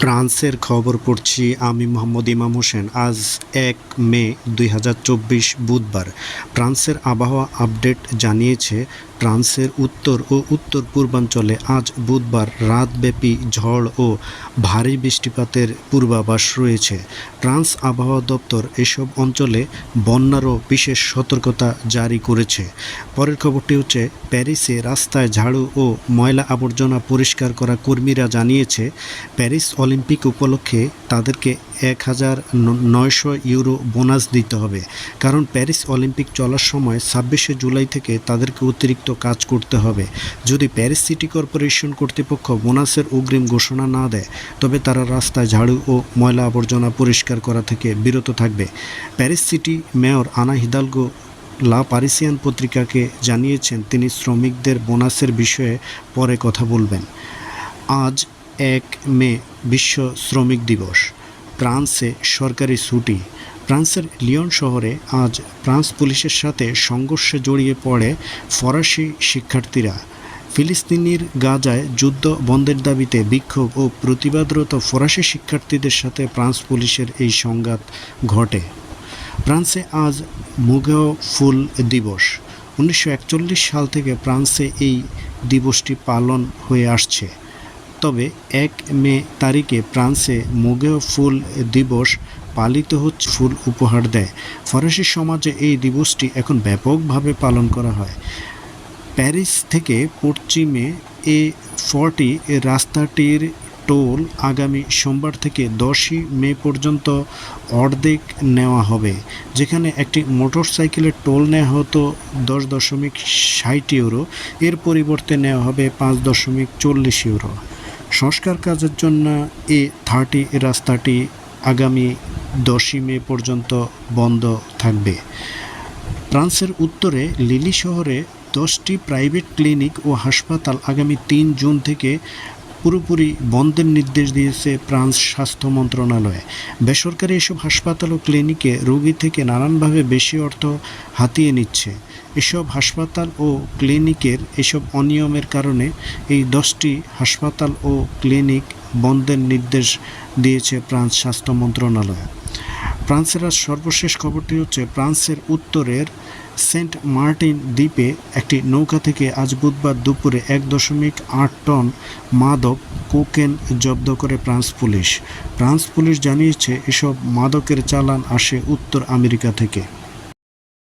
ফ্রান্সের খবর পড়ছি আমি মোহাম্মদ ইমাম হোসেন। আজ এক মে দুই হাজার চব্বিশ বুধবার ফ্রান্সের আবহাওয়া আপডেট জানিয়েছে, ফ্রান্সের উত্তর ও উত্তর পূর্বাঞ্চলে আজ বুধবার রাতব্যাপী ঝড় ও ভারী বৃষ্টিপাতের পূর্বাভাস রয়েছে। ফ্রান্স আবহাওয়া দপ্তর এসব অঞ্চলে বন্যারও বিশেষ সতর্কতা জারি করেছে। পরের খবরটি হচ্ছে, প্যারিসে রাস্তায় ঝাড়ু ও ময়লা আবর্জনা পরিষ্কার করা কর্মীরা জানিয়েছে, প্যারিস অলিম্পিক উপলক্ষে তাদেরকে এক হাজার নয়শো ইউরো বোনাস দিতে হবে। কারণ প্যারিস অলিম্পিক চলার সময় ছাব্বিশে জুলাই থেকে তাদেরকে অতিরিক্ত কাজ করতে হবে। যদি প্যারিস সিটি কর্পোরেশন কর্তৃপক্ষ বোনাসের অগ্রিম ঘোষণা না দেয়, তবে তারা রাস্তায় ঝাড়ু ও ময়লা আবর্জনা পরিষ্কার করা থেকে বিরত থাকবে। Paris city mayor Anne Hidalgo Le Parisien পত্রিকাকে জানিয়েছেন, তিনি শ্রমিকদের বোনাসের বিষয়ে পরে কথা বলবেন। আজ এক মে বিশ্ব শ্রমিক দিবস। ফ্রান্সে সরকারি ছুটি। ফ্রান্সের লিয়ন শহরে আজ ফ্রান্স পুলিশের সাথে সংঘর্ষে জড়িয়ে পড়ে ফরাসি শিক্ষার্থীরা। ফিলিস্তিনির গাজায় যুদ্ধ বন্ধের দাবিতে বিক্ষোভ ও প্রতিবাদরত ফরাসি শিক্ষার্থীদের সাথে ফ্রান্স পুলিশের এই সংঘাত ঘটে। ফ্রান্সে আজ মুগেও ফুল দিবস। উনিশশো একচল্লিশ সাল থেকে ফ্রান্সে এই দিবসটি পালন হয়ে আসছে। তবে এক মে তারিখে ফ্রান্সে মুগেও ফুল দিবস পালিত হচ্ছে ফুল উপহার দেয়। ফরাসি সমাজে এই দিবসটি এখন ব্যাপকভাবে পালন করা হয়। প্যারিস থেকে পশ্চিমে এ ফর্টি রাস্তাটির টোল আগামী সোমবার থেকে দশই মে পর্যন্ত অর্ধেক নেওয়া হবে, যেখানে একটি মোটরসাইকেলের টোল নেওয়া হতো দশ দশমিক ষাট ইউরো, এর পরিবর্তে নেওয়া হবে পাঁচ দশমিক চল্লিশ ইউরো। সংস্কার কাজের জন্য এ থার্টি রাস্তাটি আগামী দশই মে পর্যন্ত বন্ধ থাকবে। ফ্রান্সের উত্তরে লিলি শহরে দশটি প্রাইভেট ক্লিনিক ও হাসপাতাল আগামী তিন জুন থেকে পুরোপুরি বন্ধের নির্দেশ দিয়েছে ফ্রান্স স্বাস্থ্য মন্ত্রণালয়। বেসরকারি এসব হাসপাতাল ও ক্লিনিকে রোগী থেকে নানানভাবে বেশি অর্থ হাতিয়ে নিচ্ছে। এসব হাসপাতাল ও ক্লিনিকের এসব অনিয়মের কারণে এই দশটি হাসপাতাল ও ক্লিনিক বন্ধের নির্দেশ দিয়েছে ফ্রান্স স্বাস্থ্য মন্ত্রণালয়। ফ্রান্সের সর্বশেষ খবরটি হচ্ছে, ফ্রান্সের উত্তরের সেন্ট মার্টিন দ্বীপে একটি নৌকা থেকে আজ বুধবার দুপুরে এক দশমিক আট টন মাদক কোকেন জব্দ করে ফ্রান্স পুলিশ। ফ্রান্স পুলিশ জানিয়েছে, এসব মাদকের চালান আসে উত্তর আমেরিকা থেকে।